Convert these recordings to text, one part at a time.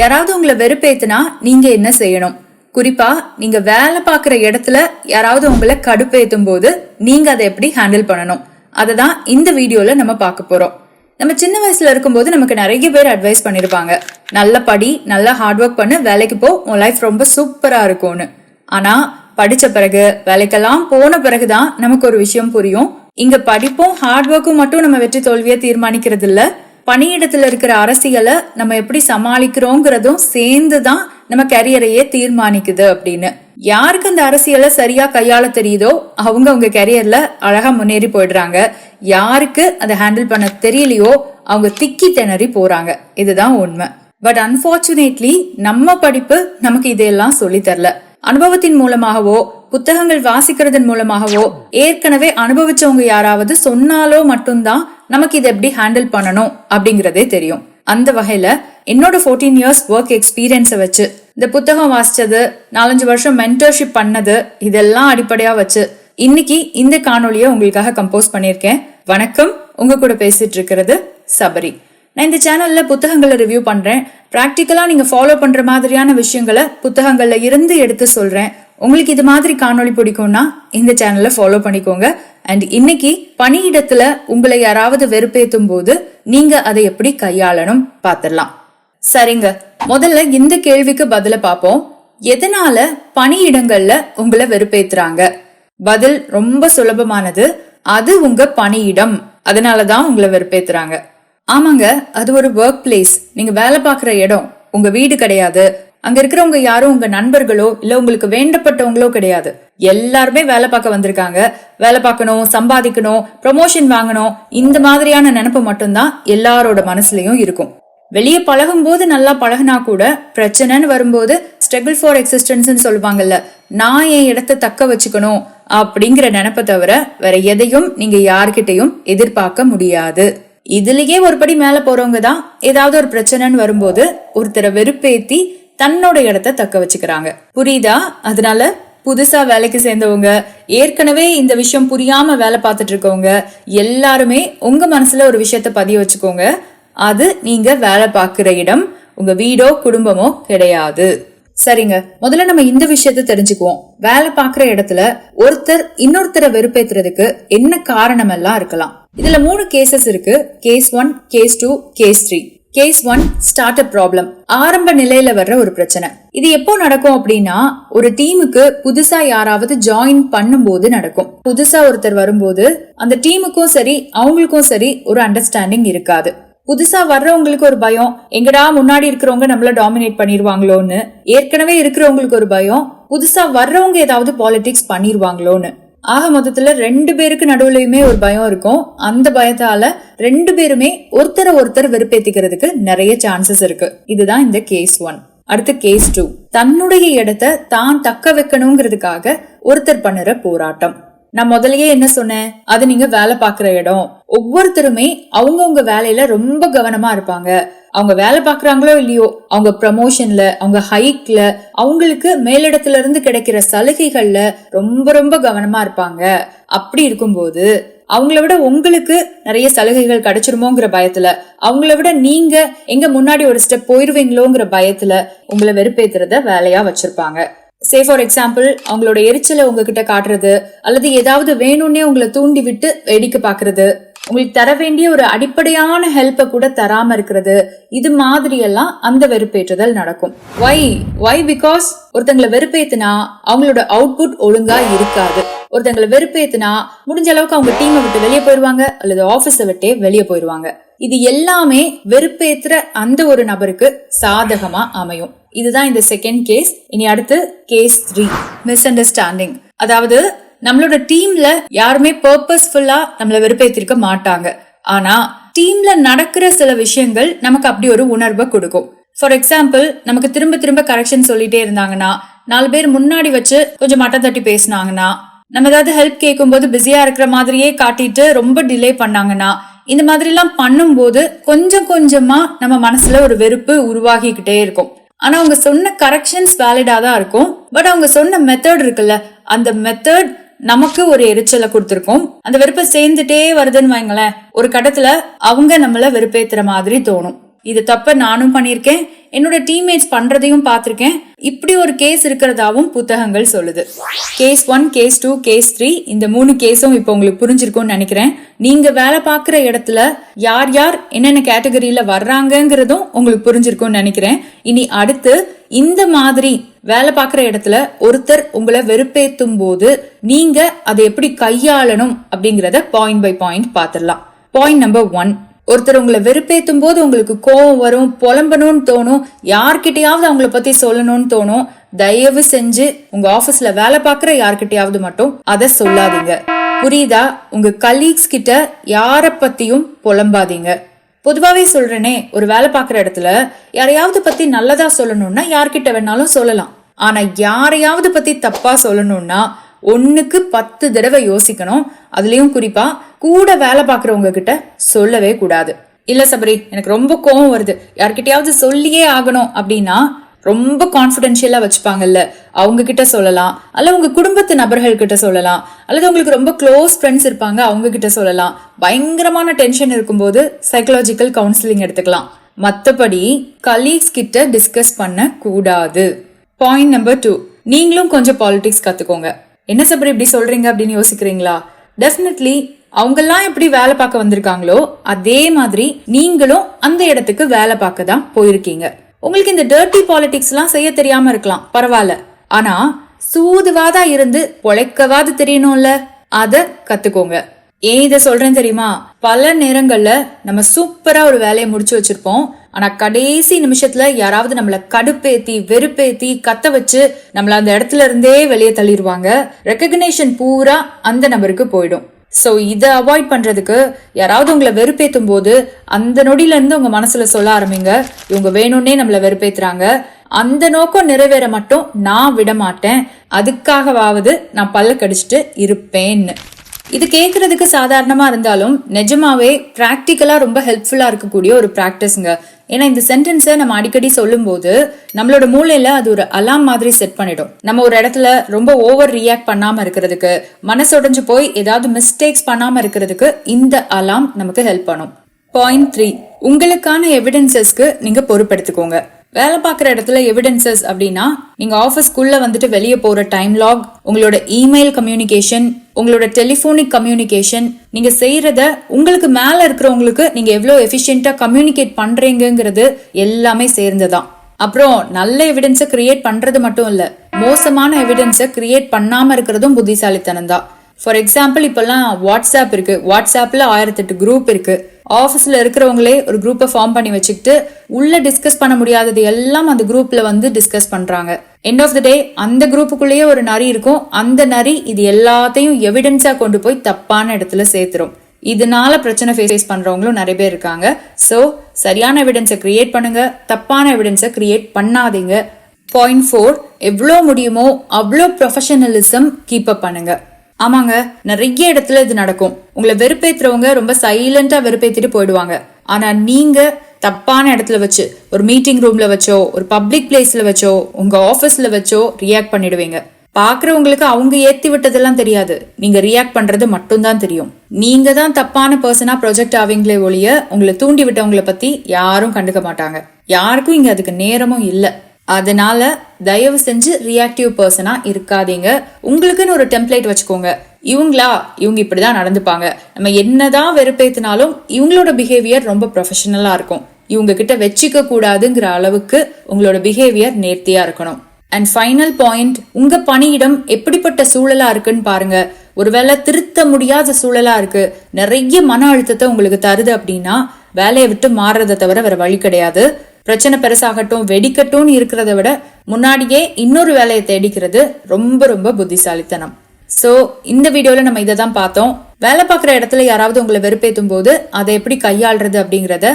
யாராவது உங்களை வெறுப்பேத்துனா நீங்க என்ன செய்யணும்? குறிப்பா நீங்க வேலை பார்க்குற இடத்துல யாராவது உங்களை கடுப்பேத்தும் போது நீங்க அதை எப்படி ஹேண்டில் பண்ணணும்? அதை தான் இந்த வீடியோல நம்ம பார்க்க போறோம். நம்ம சின்ன வயசுல இருக்கும்போது நமக்கு நிறைய பேர் அட்வைஸ் பண்ணிருப்பாங்க. நல்ல படி நல்லா ஹார்ட் ஒர்க் பண்ணு வேலைக்கு போ உன் லைஃப் ரொம்ப சூப்பரா இருக்கும்னு. ஆனா படிச்ச பிறகு வேலைக்கெல்லாம் போன பிறகுதான் நமக்கு ஒரு விஷயம் புரியும். இங்க படிப்பும் ஹார்ட் ஒர்க்கும் மட்டும் நம்ம வெற்றி தோல்வியை தீர்மானிக்கிறது இல்லை பணியிடத்துல இருக்கிற அரசியலை நம்ம எப்படி சமாளிக்கிறோங்கிறதும் சேர்ந்து தான் நம்ம கரியரையே தீர்மானிக்குது அப்படின்னு. யாருக்கு அந்த அரசியலை சரியா கையாள தெரியுதோ அவங்க அவங்க கரியர்ல அழகா முன்னேறி போயிடுறாங்க. யாருக்கு அதை ஹேண்டில் பண்ண தெரியலையோ அவங்க திக்கி திணறி போறாங்க. இதுதான் உண்மை. பட் அன்பார்ச்சுனேட்லி நம்ம படிப்பு நமக்கு இதையெல்லாம் சொல்லி தரல. அனுபவத்தின் மூலமாகவோ புத்தகங்கள் வாசிக்கிறதன் மூலமாகவோ ஏற்கனவே அனுபவிச்சவங்க யாராவது சொன்னாலோ மட்டும்தான் நமக்கு இதை எப்படி ஹேண்டில் பண்ணணும் அப்படிங்கறதே தெரியும். அந்த வகையில என்னோட ஃபோர்டீன் இயர்ஸ் ஒர்க் எக்ஸ்பீரியன்ஸை வச்சு இந்த புத்தகம் வாசிச்சது நாலஞ்சு வருஷம் மென்டர்ஷிப் பண்ணது இதெல்லாம் அடிப்படையா வச்சு இன்னைக்கு இந்த காணொலியை உங்களுக்காக கம்போஸ் பண்ணியிருக்கேன். வணக்கம். உங்க கூட பேசிட்டு இருக்கிறது சபரி. நான் இந்த சேனல்ல புத்தகங்களை ரிவ்யூ பண்றேன். பிராக்டிக்கலா நீங்க ஃபாலோ பண்ற மாதிரியான விஷயங்களை புத்தகங்கள்ல இருந்து எடுத்து சொல்றேன். உங்களுக்கு இது மாதிரி காணொளி பிடிக்கும்னா இந்த சேனலை ஃபாலோ பண்ணிக்கோங்க. அண்ட் இன்னைக்கு பணியிடத்துல உங்களை யாராவது வெறுப்பேத்தும் போது நீங்க அதை எப்படி கையாளணும் பார்த்துடலாம் சரிங்க. முதல்ல இந்த கேள்விக்கு பதில பார்ப்போம் எதனால பணியிடங்கள்ல உங்களை வெறுப்பேத்துறாங்க? பதில் ரொம்ப சுலபமானது. அது உங்க பணியிடம். அதனாலதான் உங்களை வெறுப்பேத்துறாங்க. ஆமாங்க. அது ஒரு ஒர்க் பிளேஸ் நீங்க வேலை பார்க்குற இடம். உங்க வீடு கிடையாது. அங்க இருக்கிறவங்க யாரும் உங்க நண்பர்களோ இல்ல உங்களுக்கு வேண்டப்பட்டவங்களோ கிடையாது. எல்லாருமே வேலை பார்க்க வந்திருக்காங்க. வேலை பார்க்கணும் சம்பாதிக்கணும் ப்ரொமோஷன் வாங்கணும். இந்த மாதிரியான நினப்பு மட்டும்தான் எல்லாரோட மனசுலயும் இருக்கும். வெளியே பழகும் போது நல்லா பழகுனா கூட பிரச்சனைன்னு வரும்போது ஸ்ட்ரகிள் ஃபார் எக்ஸிஸ்டன்ஸ் சொல்லுவாங்கல்ல நான் என் இடத்த தக்க வச்சுக்கணும் அப்படிங்கிற நினப்பை தவிர வேற எதையும் நீங்க யார்கிட்டையும் எதிர்பார்க்க முடியாது. இதுலயே ஒரு படி மேல போறவங்க தான் ஏதாவது ஒரு பிரச்சனைன்னு வரும்போது ஒருத்தரை வெறுப்பேத்தி தன்னோட இடத்த தக்க வச்சுக்கிறாங்க. புரியுதா? அதனால புதுசா வேலைக்கு சேர்ந்தவங்க ஏற்கனவே இந்த விஷயம் புரியாம வேலை பார்த்துட்டு இருக்கவங்க எல்லாருமே உங்க மனசுல ஒரு விஷயத்த பதிய வச்சுக்கோங்க. அது நீங்க வேலை பார்க்குற இடம் உங்க வீடோ குடும்பமோ கிடையாது. சரிங்க. முதல்ல நம்ம இந்த விஷயத்த தெரிஞ்சுக்குவோம். வேலை பார்க்குற இடத்துல ஒருத்தர் இன்னொருத்தரை வெறுப்பேத்துறதுக்கு என்ன காரணம் எல்லாம் இருக்கலாம். இதுல மூணு கேசஸ் இருக்கு. Case one case two case three case one start up problem ஆரம்ப நிலையில வர்ற ஒரு பிரச்சனை. இது எப்போ நடக்கும் அப்படின்னா ஒரு டீமுக்கு புதுசா யாராவது ஜாயின் பண்ணும்போது நடக்கும். புதுசா ஒருத்தர் வரும்போது அந்த டீமுக்கும் சரி அவங்களுக்கும் சரி ஒரு அண்டர்ஸ்டாண்டிங் இருக்காது. புதுசா வர்றவங்களுக்கு ஒரு பயம் எங்கடா முன்னாடி இருக்கிறவங்க நம்மள டாமினேட் பண்ணிருவாங்களோன்னு? ஏற்கனவே இருக்கிறவங்களுக்கு ஒரு பயம் புதுசா வர்றவங்க ஏதாவது பாலிடிக்ஸ் பண்ணிருவாங்களோன்னு? ஆக மொத்தத்துல ரெண்டு பேருக்கு நடுவுலயுமே ஒரு பயம் இருக்கும். அந்த பயத்தால ரெண்டு பேருமே ஒருத்தரை ஒருத்தர் வெறுப்பேத்திக்கிறதுக்கு நிறைய சான்சஸ் இருக்கு. இதுதான் இந்த கேஸ் ஒன் அடுத்து கேஸ் டூ தன்னுடைய இடத்த தான் தக்க வைக்கணுங்கிறதுக்காக ஒருத்தர் பண்ணுற போராட்டம். நான் முதலையே என்ன சொன்னேன்? அது நீங்க வேலை பாக்குற இடம். ஒவ்வொருத்தருமே அவங்கவுங்க வேலையில ரொம்ப கவனமா இருப்பாங்க. அவங்க வேலை பார்க்குறாங்களோ இல்லையோ அவங்க ப்ரமோஷன்ல அவங்க ஹைக்ல அவங்களுக்கு மேலிடத்துல இருந்து கிடைக்கிற சலுகைகள்ல ரொம்ப ரொம்ப கவனமா இருப்பாங்க. அப்படி இருக்கும்போது அவங்கள விட உங்களுக்கு நிறைய சலுகைகள் கிடைச்சிருமோங்கிற பயத்துல அவங்கள விட நீங்க எங்க முன்னாடி ஒரு ஸ்டெப் போயிருவீங்களோங்கிற பயத்துல உங்களை வெறுப்பேத்துறத வேலையா வச்சிருப்பாங்க. சே ஃபார் எக்ஸாம்பிள் அவங்களோட எரிச்சலை உங்ககிட்ட காட்டுறது அல்லது ஏதாவது வேணும்னே உங்களை தூண்டி விட்டு வேடிக்கை பாக்குறது உங்களுக்கு தர வேண்டிய ஒரு அடிப்படையான ஹெல்ப்பை கூட தராம இருக்கிறது. இது மாதிரி எல்லாம் அந்த வெறுப்பேற்றுதல் நடக்கும். ஒய் ஒய் பிகாஸ் ஒருத்தங்களை வெறுப்பேத்துனா அவங்களோட அவுட்புட் ஒழுங்கா இருக்காது. ஒருத்தங்களை வெறுப்பேத்துனா முடிஞ்ச அளவுக்கு அவங்க டீமை விட்டு வெளியே போயிருவாங்க அல்லது ஆபீஸை விட்டே வெளியே போயிருவாங்க. இது எல்லாமே வெறுப்பேத்துற அந்த ஒரு நபருக்கு சாதகமா அமையும். இதுதான் இந்த செகண்ட் கேஸ் இனி அடுத்து கேஸ் த்ரீ மிஸ் அண்டர்ஸ்டாண்டிங் அதாவது நம்மளோட டீம்ல யாருமே பர்பஸ்ஃபுல்லா நம்மள வெறுப்பேத்திருக்க மாட்டாங்க. ஆனா டீம்ல நடக்கிற சில விஷயங்கள் நமக்கு அப்படி ஒரு உணர்வை கொடுக்கும். ஃபார் எக்ஸாம்பிள் நமக்கு திரும்ப திரும்ப கரெக்ஷன் சொல்லிட்டே இருந்தாங்கன்னா நாலு பேர் முன்னாடி வச்சு கொஞ்சம் மட்டம் தட்டி பேசினாங்கன்னா நம்ம ஏதாவது ஹெல்ப் கேட்கும்போது பிஸியா இருக்கிற மாதிரியே காட்டிட்டு ரொம்ப டிலே பண்ணாங்கன்னா இந்த மாதிரிலாம் பண்ணும்போது கொஞ்சம் கொஞ்சமா நம்ம மனசுல ஒரு வெறுப்பு உருவாகிக்கிட்டே இருக்கும். ஆனா அவங்க சொன்ன கரெக்ஷன்ஸ் வேலிடா தான் இருக்கும். பட் அவங்க சொன்ன மெத்தட் இருக்குல்ல அந்த மெத்தட் நமக்கு ஒரு எரிச்சலை கொடுத்துருக்கோம். அந்த வெறுப்பை சேர்ந்துட்டே வருதுன்னு வைங்களேன் ஒரு கட்டத்துல அவங்க நம்மள வெறுப்பேத்துற மாதிரி தோணும். இது தப்ப நானும் பண்ணியிருக்கேன் என்னோட டீம்மேட்ஸ் பண்றதையும் பார்த்திருக்கேன். இப்படி ஒரு கேஸ் இருக்கிறதாவும் புத்தகங்கள் சொல்லுது. Case one case two case three இந்த மூணு கேஸும் இப்போ உங்களுக்கு புரிஞ்சிருக்கும்னு நினைக்கிறேன். நீங்க வேலை பார்க்குற இடத்துல யார் யார் என்னென்ன கேட்டகரியில வர்றாங்கங்கிறதும் உங்களுக்கு புரிஞ்சிருக்கும்னு நினைக்கிறேன். இனி அடுத்து இந்த மாதிரி வேலை பார்க்குற இடத்துல ஒருத்தர் உங்களை வெறுப்பேத்தும் போது நீங்க அதை எப்படி கையாளணும் அப்படிங்கறத பாயிண்ட் பை பாயிண்ட் பார்த்துடலாம். பாயிண்ட் நம்பர் ஒன் ஒருத்தர் உங்களை வெறுப்பேத்தும் போது உங்களுக்கு கோபம் வரும் புலம்பணும்னு தோணும் யார்கிட்டயாவது அவங்கள பத்தி சொல்லணும்னு தோணும் தயவு செஞ்சு உங்க ஆபீஸ்ல வேலை பார்க்குற யார்கிட்டயாவது மட்டும் அதை சொல்லாதீங்க. புரியுதா? உங்க கலீக்ஸ் கிட்ட யார பத்தியும் புலம்பாதீங்க. பொதுவாவே சொல்றேனே ஒரு வேலை பார்க்குற இடத்துல யாரையாவது பத்தி நல்லதா சொல்லணும்னா யார்கிட்ட வேணாலும் சொல்லலாம். ஆனா யாரையாவது பத்தி தப்பா சொல்லணும்னா ஒன்றுக்கு பத்து தடவை யோசிக்கணும். அதுலயும் குறிப்பா கூட வேலை பார்க்குறவங்க கிட்ட சொல்லவே கூடாது. இல்ல சபரி எனக்கு ரொம்ப கோவம் வருது. யார்கிட்டயாவது சொல்லியே ஆகணும் அப்படின்னா ரொம்ப கான்ஃபிடென்ஷியலாக வச்சுப்பாங்கல்ல. அவங்க கிட்ட சொல்லலாம். அல்ல உங்க குடும்பத்து நபர்கள் கிட்ட சொல்லலாம். அல்லது உங்களுக்கு ரொம்ப க்ளோஸ் ஃப்ரெண்ட்ஸ் இருப்பாங்க அவங்க கிட்ட சொல்லலாம். பயங்கரமான டென்ஷன் இருக்கும்போது சைக்கலாஜிக்கல் கவுன்சிலிங் எடுத்துக்கலாம். மத்தபடி கலீக்ஸ் கிட்ட டிஸ்கஸ் பண்ண கூடாது பாயிண்ட் நம்பர் டூ நீங்களும் கொஞ்சம் பாலிடிக்ஸ் கத்துக்கோங்க. என்ன சபரி இப்படி சொல்றீங்க? அப்படின்னு யோசிக்கிறீங்களா? டெஃபினெட்லி அவங்கெல்லாம் எப்படி வேலை பார்க்க வந்திருக்காங்களோ அதே மாதிரி நீங்களும் அந்த இடத்துக்கு வேலை பார்க்க தான் போயிருக்கீங்க. உங்களுக்கு இந்த டர்ட்டி பாலிடிக்ஸ் எல்லாம் செய்ய தெரியாம இருக்கலாம் பரவாயில்ல. ஆனா சூதுவாதா இருந்து பொழைக்கவாது தெரியணும்ல அத கத்துக்கோங்க. ஏன் இதை சொல்றேன் தெரியுமா? பல நேரங்கள்ல நம்ம சூப்பரா ஒரு வேலையை முடிச்சு வச்சிருப்போம். ஆனா கடைசி நிமிஷத்துல யாராவது நம்மள கடுப்பேத்தி வெறுப்பேத்தி கத்த வச்சு நம்மள அந்த இடத்துல இருந்தே வெளியே தள்ளிடுவாங்க. ரெக்கக்னேஷன் பூரா அந்த நபருக்கு போயிடும். ஸோ இதை அவாய்ட் பண்றதுக்கு யாராவது உங்களை வெறுப்பேத்தும் போது அந்த நொடியில இருந்து உங்க மனசுல சொல்ல ஆரம்பிங்க. இவங்க வேணும்னே நம்மள வெறுப்பேத்துறாங்க. அந்த நோக்கம் நிறைவேற மட்டும் நான் விட மாட்டேன் அதுக்காகவாவது நான் பல்ல கடிச்சிட்டு இருப்பேன்னு. இது கேட்கறதுக்கு சாதாரணமாக இருந்தாலும் நிஜமாவே ப்ராக்டிக்கலாக ரொம்ப ஹெல்ப்ஃபுல்லாக இருக்கக்கூடிய ஒரு ப்ராக்டிஸ்ங்க ஏன்னா இந்த சென்டென்ஸை நம்ம அடிக்கடி சொல்லும்போது நம்மளோட மூளையில அது ஒரு அலாம் மாதிரி செட் பண்ணிடும். நம்ம ஒரு இடத்துல ரொம்ப ஓவர் ரியாக்ட் பண்ணாம இருக்கிறதுக்கு மனசுடைஞ்சு போய் ஏதாவது மிஸ்டேக்ஸ் பண்ணாம இருக்கிறதுக்கு இந்த அலாம் நமக்கு ஹெல்ப் பண்ணும். பாயிண்ட் த்ரீ உங்களுக்கான எவிடன்சஸ்க்கு நீங்க பொறுப்பெடுத்துக்கோங்க. வேலை பார்க்குற இடத்துல எவிடன்சஸ் அப்படின்னா நீங்கள் ஆஃபீஸ்க்குள்ளே வந்துட்டு வெளியே போகிற டைம் லாக் உங்களோட இமெயில் கம்யூனிகேஷன் உங்களோட டெலிஃபோனிக் கம்யூனிகேஷன் நீங்க செய்யறத உங்களுக்கு மேல இருக்கிறவங்களுக்கு நீங்க எவ்வளவு எஃபிஷியண்டா கம்யூனிகேட் பண்றீங்கிறது எல்லாமே சேர்ந்துதான். அப்புறம் நல்ல எவிடன்ஸை கிரியேட் பண்றது மட்டும் இல்ல மோசமான எவிடன்ஸை கிரியேட் பண்ணாம இருக்கிறதும் புத்திசாலித்தனம் தான் ஃபார் எக்ஸாம்பிள் இப்போல்லாம் வாட்ஸ்அப் இருக்கு. வாட்ஸ்அப்ல ஆயிரத்தெட்டு குரூப் இருக்கு. ஆஃபீஸில் இருக்கிறவங்களே ஒரு குரூப்பை ஃபார்ம் பண்ணி வச்சுக்கிட்டு உள்ள டிஸ்கஸ் பண்ண முடியாதது எல்லாம் அந்த குரூப்ல வந்து டிஸ்கஸ் பண்றாங்க. எண்ட் ஆஃப் த டே அந்த குரூப்புக்குள்ளேயே ஒரு நரி இருக்கும். அந்த நரி இது எல்லாத்தையும் எவிடன்ஸா கொண்டு போய் தப்பான இடத்துல சேர்த்துரும். இதனால பிரச்சனை ஃபேஸ் பண்றவங்களும் நிறைய பேர் இருக்காங்க. ஸோ சரியான எவிடன்ஸை கிரியேட் பண்ணுங்க. தப்பான எவிடன்ஸை கிரியேட் பண்ணாதீங்க. பாயிண்ட் ஃபோர் எவ்வளோ முடியுமோ அவ்வளோ ப்ரொஃபஷனலிசம் கீப் அப் பண்ணுங்க. ஆமாங்க நிறைய இடத்துல இது நடக்கும். உங்களை வெறுப்பேத்துறவங்க ரொம்ப சைலண்டா வெறுப்பேத்திட்டு போயிடுவாங்க. ஆனா நீங்க தப்பான இடத்துல வச்சு ஒரு மீட்டிங் ரூம்ல வச்சோ ஒரு பப்ளிக் பிளேஸ்ல வச்சோ உங்க ஆபீஸ்ல வச்சோ ரியாக்ட் பண்ணிடுவீங்க. பாக்குறவங்களுக்கு அவங்க ஏத்தி விட்டதெல்லாம் தெரியாது. நீங்க ரியாக்ட் பண்றது மட்டும்தான் தெரியும். நீங்க தான் தப்பான பர்சனா ப்ரொஜெக்ட் ஆவீங்களே ஒழிய உங்களை தூண்டி விட்டவங்களை பத்தி யாரும் கண்டுக்க மாட்டாங்க. யாருக்கும் இங்க அதுக்கு நேரமும் இல்லை. அதனால தயவு செஞ்சு ரியாக்டிவ் பர்சனா இருக்காதீங்க. உங்களுக்குன்னு ஒரு டெம்ப்ளேட் வச்சுக்கோங்க. இவங்களா? இவங்க இப்படிதான் நடந்துப்பாங்க. நம்ம என்னதான் வெறுப்பேத்தினாலும் இவங்களோட பிஹேவியர் ரொம்ப ப்ரொஃபஷனலா இருக்கும். இவங்க கிட்ட வச்சுக்க கூடாதுங்கிற அளவுக்கு உங்களோட பிஹேவியர் நேர்த்தியா இருக்கணும். அண்ட் ஃபைனல் பாயிண்ட் உங்க பணியிடம் எப்படிப்பட்ட சூழலா இருக்குன்னு பாருங்க. ஒருவேளை திருத்த முடியாத சூழலா இருக்கு. நிறைய மன அழுத்தத்தை உங்களுக்கு தருது அப்படின்னா வேலையை விட்டு மாறுறதை தவிர வேற வழி கிடையாது. பிரச்சனை பெருசாகட்டும் வெடிக்கட்டும்னு இருக்கிறத விட முன்னாடியே இன்னொரு வேலையை தேடிக்கிறது ரொம்ப ரொம்ப புத்திசாலித்தனம். சோ இந்த வீடியோல நம்ம இதை தான் பார்த்தோம். வேலை பார்க்குற இடத்துல யாராவது உங்களை வெறுப்பேத்தும் போது அதை எப்படி கையாளுறது அப்படிங்கறத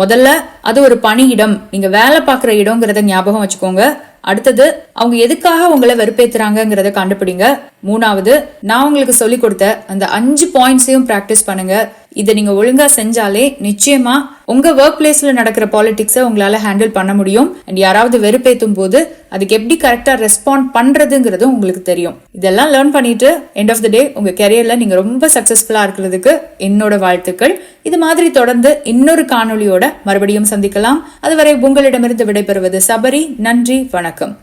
முதல்ல அது ஒரு பணியிடம். நீங்க வேலை பார்க்குற இடங்கிறத ஞாபகம் வச்சுக்கோங்க. அடுத்தது அவங்க எதுக்காக உங்களை வெறுப்பேத்துறாங்கிறத கண்டுபிடிங்க. மூணாவது நான் உங்களுக்கு சொல்லி கொடுத்த அந்த அஞ்சு பாயிண்ட்ஸையும் பிராக்டிஸ் பண்ணுங்க. இதை நீங்க ஒழுங்கா செஞ்சாலே நிச்சயமா உங்க ஒர்க் பிளேஸ்ல நடக்கிற பாலிடிக்ஸை உங்களால ஹேண்டில் பண்ண முடியும். அண்ட் யாராவது வெறுப்பேத்தும் போது அதுக்கு எப்படி கரெக்டா ரெஸ்பாண்ட் பண்றதுங்கிறது உங்களுக்கு தெரியும். இதெல்லாம் லேர்ன் பண்ணிட்டு எண்ட் ஆஃப் த டே உங்க கெரியர்ல நீங்க ரொம்ப சக்சஸ்ஃபுல்லா இருக்கிறதுக்கு என்னோட வாழ்த்துக்கள். இது மாதிரி தொடர்ந்து இன்னொரு காணொலியோட மறுபடியும் சந்திக்கலாம். அதுவரை உங்களிடமிருந்து விடைபெறுவது சபரி. நன்றி வணக்கம்.